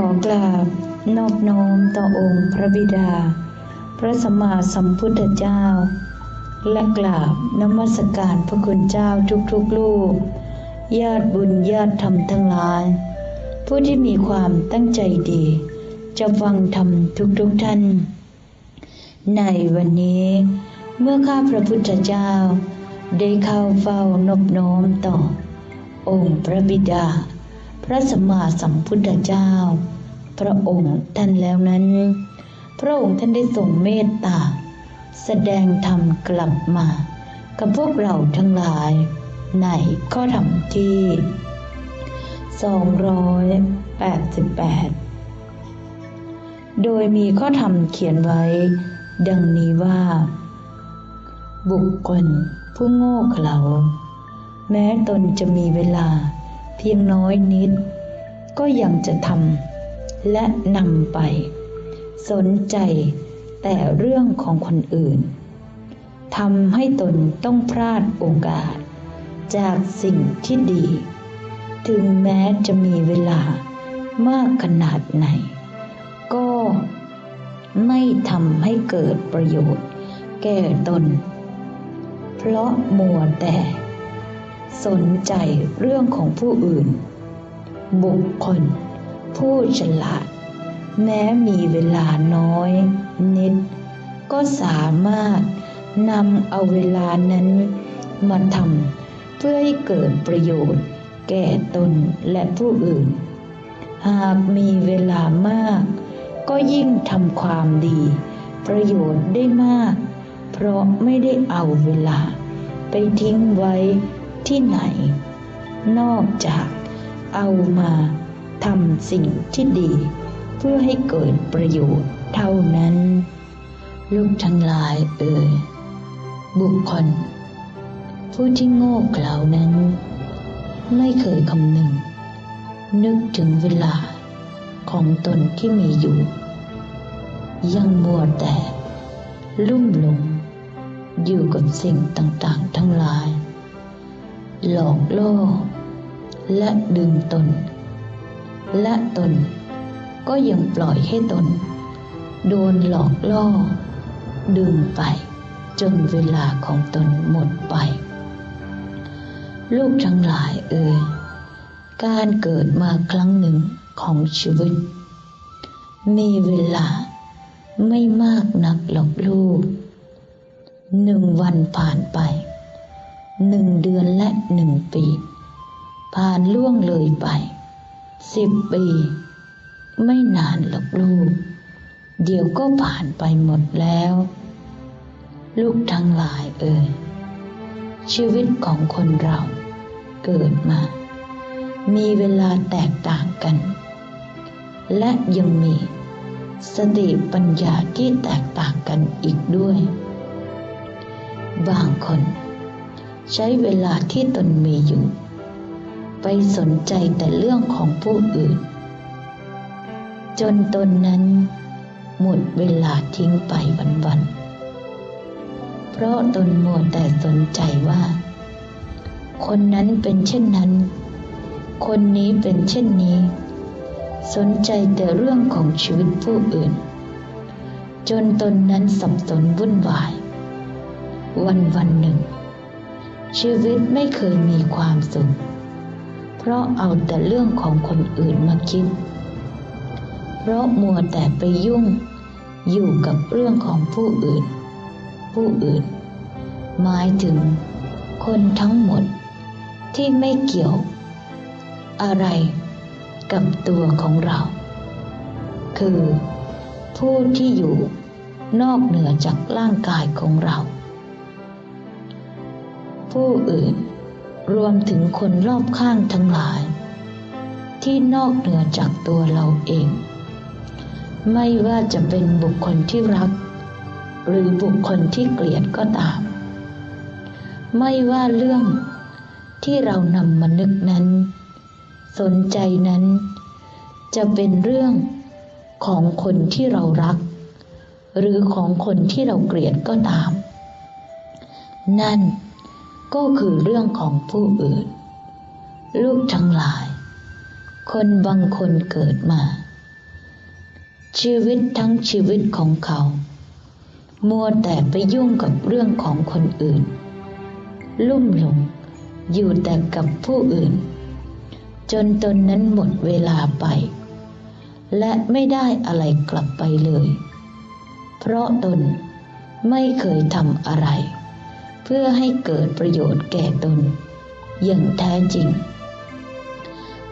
ขอกราบนอบน้อมต่อองค์พระบิดา พระสัมมาสัมพุทธเจ้า และกราบนมัสการพระคุณเจ้าทุกๆลูก ญาติบุญญาติธรรมทั้งหลาย ผู้ที่มีความตั้งใจดี จะฟังธรรมทุกๆท่าน ในวันนี้เมื่อข้าพระพุทธเจ้า ได้เข้าเฝ้านบน้อมต่อ องค์พระบิดา ระสัมมาสัมพุทธเจ้า พระองค์ท่านแล้วนั้น พระองค์ท่านได้ทรงเมตตา แสดงธรรมกลับมา กับพวกเราทั้งหลาย ในข้อธรรมที่ 288 โดยมีข้อธรรมเขียนไว้ ดังนี้ว่า บุคคลผู้โง่เขลาแม้ตนจะมีเวลา เพียงน้อยนิด ก็ยังจะทำและนำไป สนใจแต่เรื่องของคนอื่นทำให้ตนต้องพลาดโอกาส จากสิ่งที่ดี ถึงแม้จะมีเวลามากขนาดไหน ก็ไม่ทำให้เกิดประโยชน์ แก่ตน เพราะมัวแต่ สนใจเรื่องของผู้อื่น บุคคล ผู้ฉลาด แม้มีเวลาน้อย นิด ก็สามารถนำเอาเวลานั้นมาทำเพื่อให้เกิดประโยชน์ แก่ตนและผู้อื่น หากมีเวลามาก ก็ยิ่งทำความดี ประโยชน์ได้มาก เพราะไม่ได้เอาเวลา ไปทิ้งไว้ ที่ไหน นอกจากเอามาทำสิ่งที่ดี เพื่อให้เกิดประโยชน์เท่านั้น ลูกทั้งหลายเอ่ยบุคคล ผู้ที่โง่เขลานั้น ไม่เคยคำนึง นึกถึงเวลาของตนที่มีอยู่ ยังมัวแต่ ลุ่มหลงอยู่กับสิ่งต่างๆ ทั้งหลาย หลอกล่อ และดึงตน และตนก็ยังปล่อยให้ตน โดนหลอกล่อ ดึงไป จนเวลาของตนหมดไป ลูกทั้งหลายเอ่ยการเกิดมาครั้งหนึ่งของชีวิต มีเวลาไม่มากนักหรอกลูก หนึ่งวันผ่านไป หนึ่งเดือนและหนึ่งปี ผ่านล่วงเลยไปสิบปี ไม่นานหรอกลูก เดี๋ยวก็ผ่านไปหมดแล้ว ลูกทั้งหลายเอ่ยชีวิตของคนเราเกิดมา มีเวลาแตกต่างกัน และยังมีสติปัญญาที่แตกต่างกันอีกด้วย บางคน ใช้เวลาที่ตนมีอยู่ ไปสนใจแต่เรื่องของผู้อื่น จนตนนั้น หมดเวลาทิ้งไปวันๆ เพราะตนมัวแต่สนใจว่า คนนั้นเป็นเช่นนั้น คนนี้เป็นเช่นนี้ สนใจแต่เรื่องของชีวิตผู้อื่น จนตนนั้นสับสนวุ่นวาย วันวันหนึ่ง ชีวิตไม่เคยมีความสุข เพราะเอาแต่เรื่องของคนอื่นมาคิด เพราะมัวแต่ไปยุ่งอยู่กับเรื่องของผู้อื่น ผู้อื่น หมายถึงคนทั้งหมดที่ไม่เกี่ยว อะไรกับตัวของเรา คือผู้ที่อยู่นอกเหนือจากร่างกายของเรา ผู้อื่น รวมถึงคนรอบข้างทั้งหลาย ที่นอกเหนือจากตัวเราเอง ไม่ว่าจะเป็นบุคคลที่รัก หรือบุคคลที่เกลียดก็ตาม ไม่ว่าเรื่องที่เรานำมานึกนั้น สนใจนั้น จะเป็นเรื่องของคนที่เรารัก หรือของคนที่เราเกลียดก็ตาม นั่น ก็คือเรื่องของผู้อื่น ลูกทั้งหลาย คนบางคนเกิดมา ชีวิตทั้งชีวิตของเขา มัวแต่ไปยุ่งกับเรื่องของคนอื่น ลุ่มหลงอยู่แต่กับผู้อื่น จนตนนั้นหมดเวลาไป และไม่ได้อะไรกลับไปเลย เพราะตนไม่เคยทำอะไร เพื่อให้เกิดประโยชน์แก่ตน อย่างแท้จริง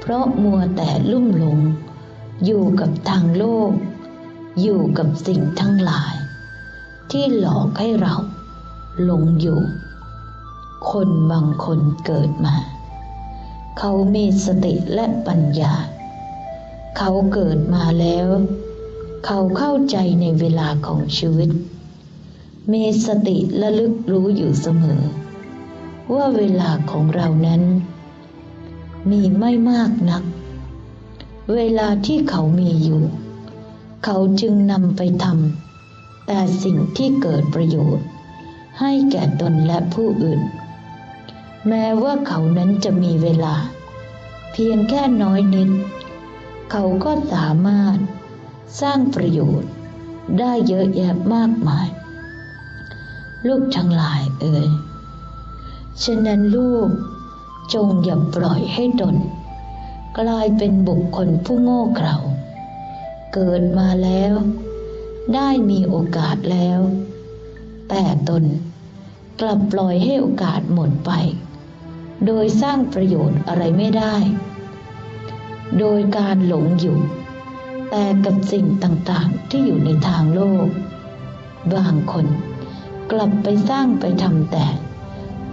เพราะมัวแต่ลุ่มหลง อยู่กับทางโลก อยู่กับสิ่งทั้งหลาย ที่หลอกให้เราหลงอยู่ คนบางคนเกิดมา เขามีสติและปัญญา เขาเกิดมาแล้ว เขาเข้าใจในเวลาของชีวิต มีสติและลึกรู้อยู่เสมอ ว่าเวลาของเรานั้น มีไม่มากนัก เวลาที่เขามีอยู่ เขาจึงนำไปทำแต่สิ่งที่เกิดประโยชน์ ให้แก่ตนและผู้อื่น แม้ว่าเขานั้นจะมีเวลา เพียงแค่น้อยนิด เขาก็สามารถสร้างประโยชน์ได้เยอะแยะมากมาย ลูกทั้งหลายเอ่ยฉะนั้นลูกจงอย่าปล่อยให้ตนกลายเป็นบุคคลผู้โง่เขลาเกิดมาแล้ว ได้มีโอกาสแล้ว แต่ตนกลับปล่อยให้โอกาสหมดไป โดยสร้างประโยชน์อะไรไม่ได้ โดยการหลงอยู่ แต่กับสิ่งต่างๆที่อยู่ในทางโลก บางคน กลับไปสร้างไปทำแต่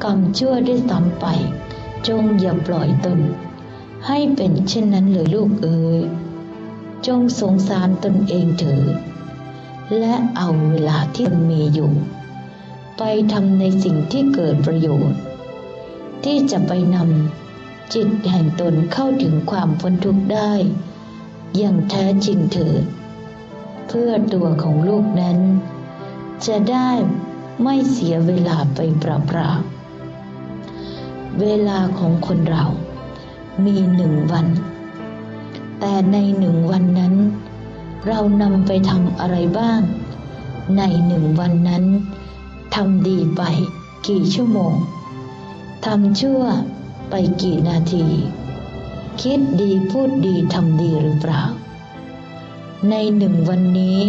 กรรมชั่วได้ซ้ำไป จงอย่าปล่อยตน ให้เป็นเช่นนั้นเลยลูกเอ๋ยจงสงสารตนเองเถิดและเอาเวลาที่มันมีอยู่ ไปทำในสิ่งที่เกิดประโยชน์ ที่จะไปนำจิตแห่งตนเข้าถึงความพ้นทุกข์ได้ อย่างแท้จริงเถิด เพื่อตัวของลูกนั้น จะได้ ไม่เสียเวลาไปเปล่าๆ เวลาของคนเรามีหนึ่งวัน แต่ในหนึ่งวันนั้น เรานำไปทำอะไรบ้าง ในหนึ่งวันนั้นทำดีไปกี่ชั่วโมงทำชั่วไปกี่นาที คิดดีพูดดีทำดีหรือเปล่า ในหนึ่งวันนี้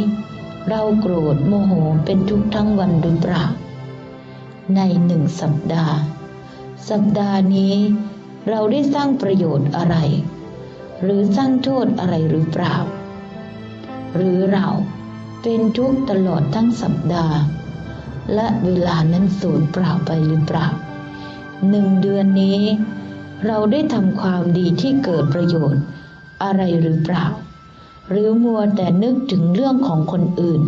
เราโกรธโมโหเป็นทุกทั้งวันหรือเปล่า ในหนึ่งสัปดาห์ สัปดาห์นี้เราได้สร้างประโยชน์อะไร หรือสร้างโทษอะไรหรือเปล่า หรือเราเป็นทุกข์ตลอดทั้งสัปดาห์ และเวลานั้นสูญเปล่าไปหรือเปล่าหนึ่งเดือนนี้ เราได้ทำความดีที่เกิดประโยชน์อะไรหรือเปล่า หรือมัวแต่นึกถึงเรื่องของคนอื่น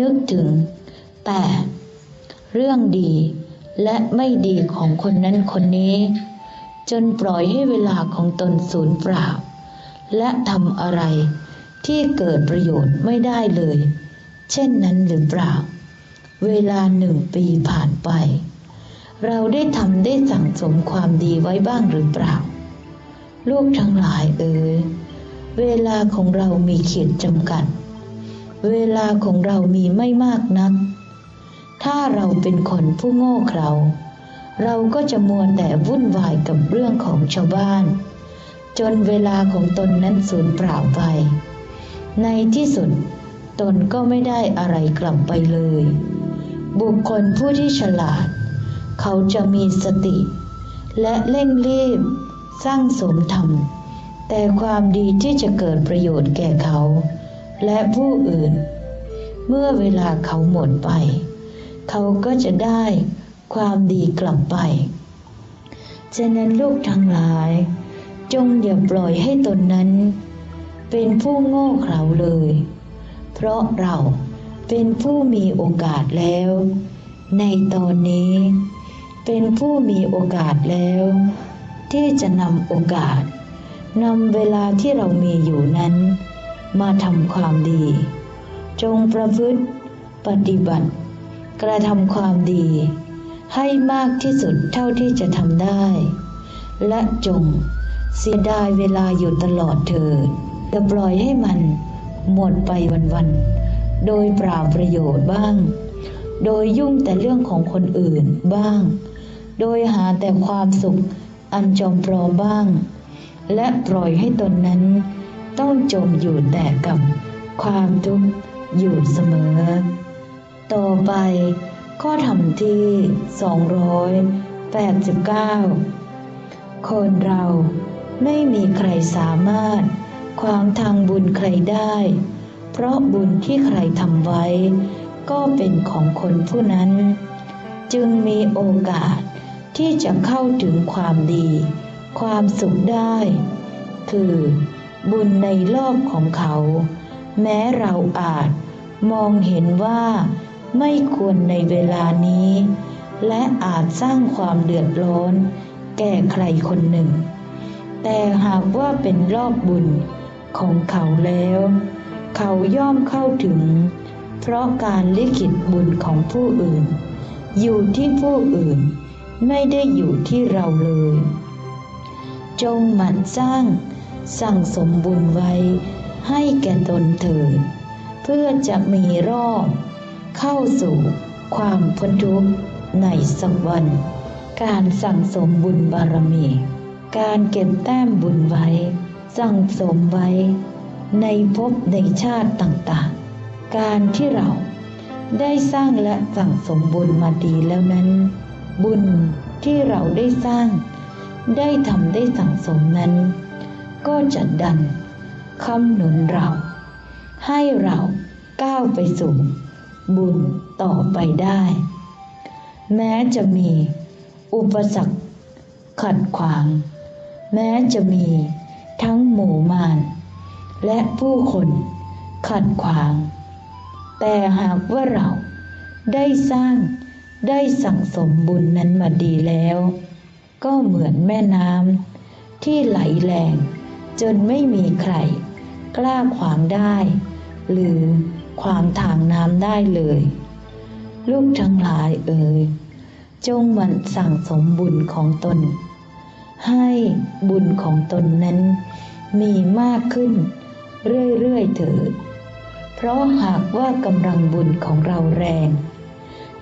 นึกถึงแต่เรื่องดีและไม่ดีของคนนั้นคนนี้ จนปล่อยให้เวลาของตนสูญเปล่า และทำอะไรที่เกิดประโยชน์ไม่ได้เลย เช่นนั้นหรือเปล่า เวลาหนึ่งปีผ่านไป เราได้ทำได้สั่งสมความดีไว้บ้างหรือเปล่า ลูกทั้งหลายเอ๋ย เวลาของเรามีขีดจำกัด เวลาของเรามีไม่มากนัก ถ้าเราเป็นคนผู้โง่เขลาเราก็จะมัวแต่วุ่นวายกับเรื่องของชาวบ้าน จนเวลาของตนนั้นสูญเปล่าไป ในที่สุดตนก็ไม่ได้อะไรกลับไปเลย บุคคลผู้ที่ฉลาด เขาจะมีสติ และเร่งรีบ สร้างสมธรรม แต่ความดีที่จะเกิดประโยชน์แก่เขา และผู้อื่น เมื่อเวลาเขาหมดไป เขาก็จะได้ความดีกลับไป ฉะนั้นลูกทั้งหลาย จงอย่าปล่อยให้ตนนั้น เป็นผู้โง่เขลาเลย เพราะเราเป็นผู้มีโอกาสแล้ว ในตอนนี้ เป็นผู้มีโอกาสแล้ว ที่จะนำโอกาส นำเวลาที่เรามีอยู่นั้น มาทำความดี จงประพฤติปฏิบัติ กระทำความดี ให้มากที่สุดเท่าที่จะทำได้ และจงเสียดายเวลาอยู่ตลอดเถิดอย่ปล่อยให้มันหมดไปวันๆ โดยปล่าประโยชน์บ้าง โดยยุ่งแต่เรื่องของคนอื่นบ้าง โดยหาแต่ความสุขอันจอมปลอมบ้าง และปล่อยให้ตนนั้น ต้องจมอยู่แต่กับความทุกข์อยู่เสมอ ต่อไปข้อธรรมที่ 289 คนเราไม่มีใครสามารถขวางทางบุญใครได้ เพราะบุญที่ใครทำไว้ ก็เป็นของคนผู้นั้น จึงมีโอกาสที่จะเข้าถึงความดี ความสุขได้ คือบุญในรอบของเขา แม้เราอาจมองเห็นว่าไม่ควรในเวลานี้ และอาจสร้างความเดือดร้อน แก่ใครคนหนึ่ง แต่หากว่าเป็นรอบบุญของเขาแล้ว เขาย่อมเข้าถึง เพราะการลิขิตบุญของผู้อื่น อยู่ที่ผู้อื่น ไม่ได้อยู่ที่เราเลย จงหมั่นสร้าง สั่งสมบุญไว้ ให้แก่ตนเถิด เพื่อจะมีรอบ เข้าสู่ความพ้นทุกข์ในสักวัน การสั่งสมบุญบารมี การเก็บแต้มบุญไว้ สั่งสมไว้ ในภพในชาติต่างๆ การที่เราได้สร้างและสั่งสมบุญมาดีแล้วนั้น บุญที่เราได้สร้าง ได้ทำได้สั่งสมนั้น ก็จะดันคำหนุนเรา ให้เราก้าวไปสู่บุญต่อไปได้ แม้จะมีอุปสรรคขัดขวาง แม้จะมีทั้งหมู่มารและผู้คนขัดขวาง แต่หากว่าเราได้สร้างได้สั่งสมบุญนั้นมาดีแล้ว ก็เหมือนแม่น้ำที่ไหลแรงจนไม่มีใคร กล้าขวางได้ หรือขวางทางน้ำได้เลย ลูกทั้งหลายเอ่ยจงมันสั่งสมบุญของตน ให้บุญของตนนั้นมีมากขึ้นเรื่อยๆเถิด เพราะหากว่ากำลังบุญของเราแรง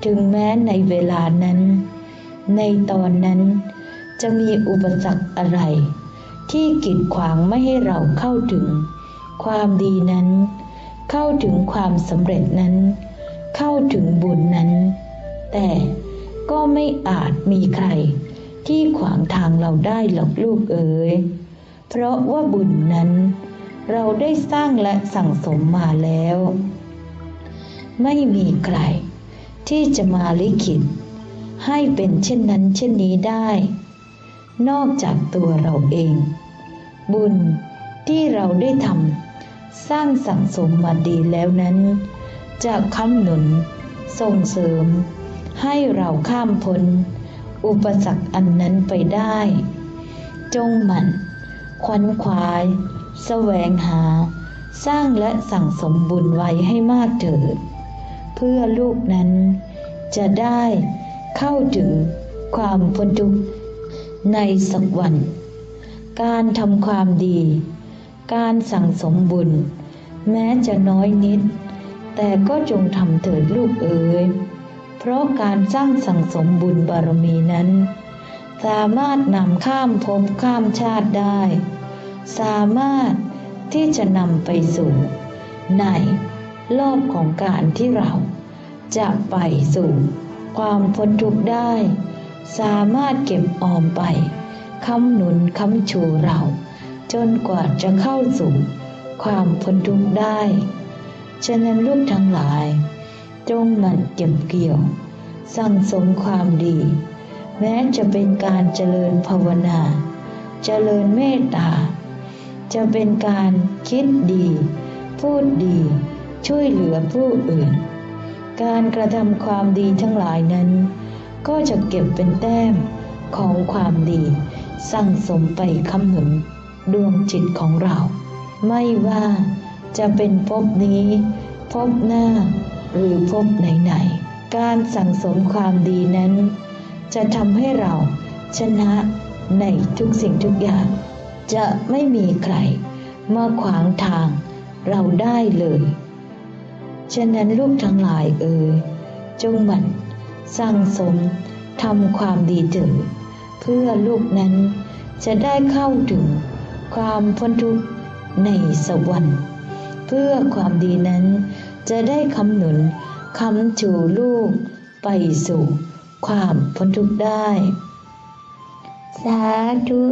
ถึงแม้ในเวลานั้น ในตอนนั้น จะมีอุปสรรคอะไร ที่กีดขวางไม่ให้เราเข้าถึง ความดีนั้น เข้าถึงความสำเร็จนั้น เข้าถึงบุญนั้น แต่ก็ไม่อาจมีใครที่ขวางทางเราได้หรอกลูกเอ๋ย เพราะว่าบุญนั้น เราได้สร้างและสั่งสมมาแล้ว ไม่มีใครที่จะมาลิขิตให้เป็นเช่นนั้นเช่นนี้ได้ นอกจากตัวเราเอง บุญที่เราได้ทำสร้างสังสมมาดีแล้วนั้น จะค้ำหนุน ส่งเสริม ให้เราข้ามพ้น อุปสรรคอันนั้นไปได้ จงหมั่นควันขวายแสวงหา สร้างและสั่งสมบุญไว้ให้มากเถิด เพื่อลูกนั้นจะได้เข้าถึงความพ้นทุกข์ ในสักวัน การทำความดี การสั่งสมบุญ แม้จะน้อยนิด แต่ก็จงทำเถิดลูกเอ๋ยเพราะการสร้างสั่งสมบุญบารมีนั้น สามารถนำข้ามภพข้ามชาติได้ สามารถที่จะนำไปสู่ ในรอบของการที่เราจะไปสู่ความพ้นทุกข์ได้ สามารถเก็บออมไปคำหนุนคำชูเรา จนกว่าจะเข้าสู่ความพ้นทุกข์ได้ ฉะนั้นลูกทั้งหลาย จงหมั่นเก็บเกี่ยว สั่งสมความดี แม้จะเป็นการเจริญภาวนา เจริญเมตตา จะเป็นการคิดดี พูดดี ช่วยเหลือผู้อื่น การกระทำความดีทั้งหลายนั้น ก็จะเก็บเป็นแต้มของความดี สั่งสมไปคำหนุนดวงจิตของเรา ไม่ว่าจะเป็นภพนี้ ภพหน้า หรือภพไหนๆ การสั่งสมความดีนั้น จะทำให้เราชนะในทุกสิ่งทุกอย่าง จะไม่มีใครมาขวางทางเราได้เลย ฉะนั้นลูกทั้งหลายเอ่ยจงหมั่น สร้างสมทำความดีถิดเพื่อลูกนั้นจะได้เข้าถึงความพ้นทุกข์ในสวรรค์เพื่อความดีนั้นจะได้คำหนุนคำจูลูกไปสู่ความพ้นทุกข์ได้ สาธุ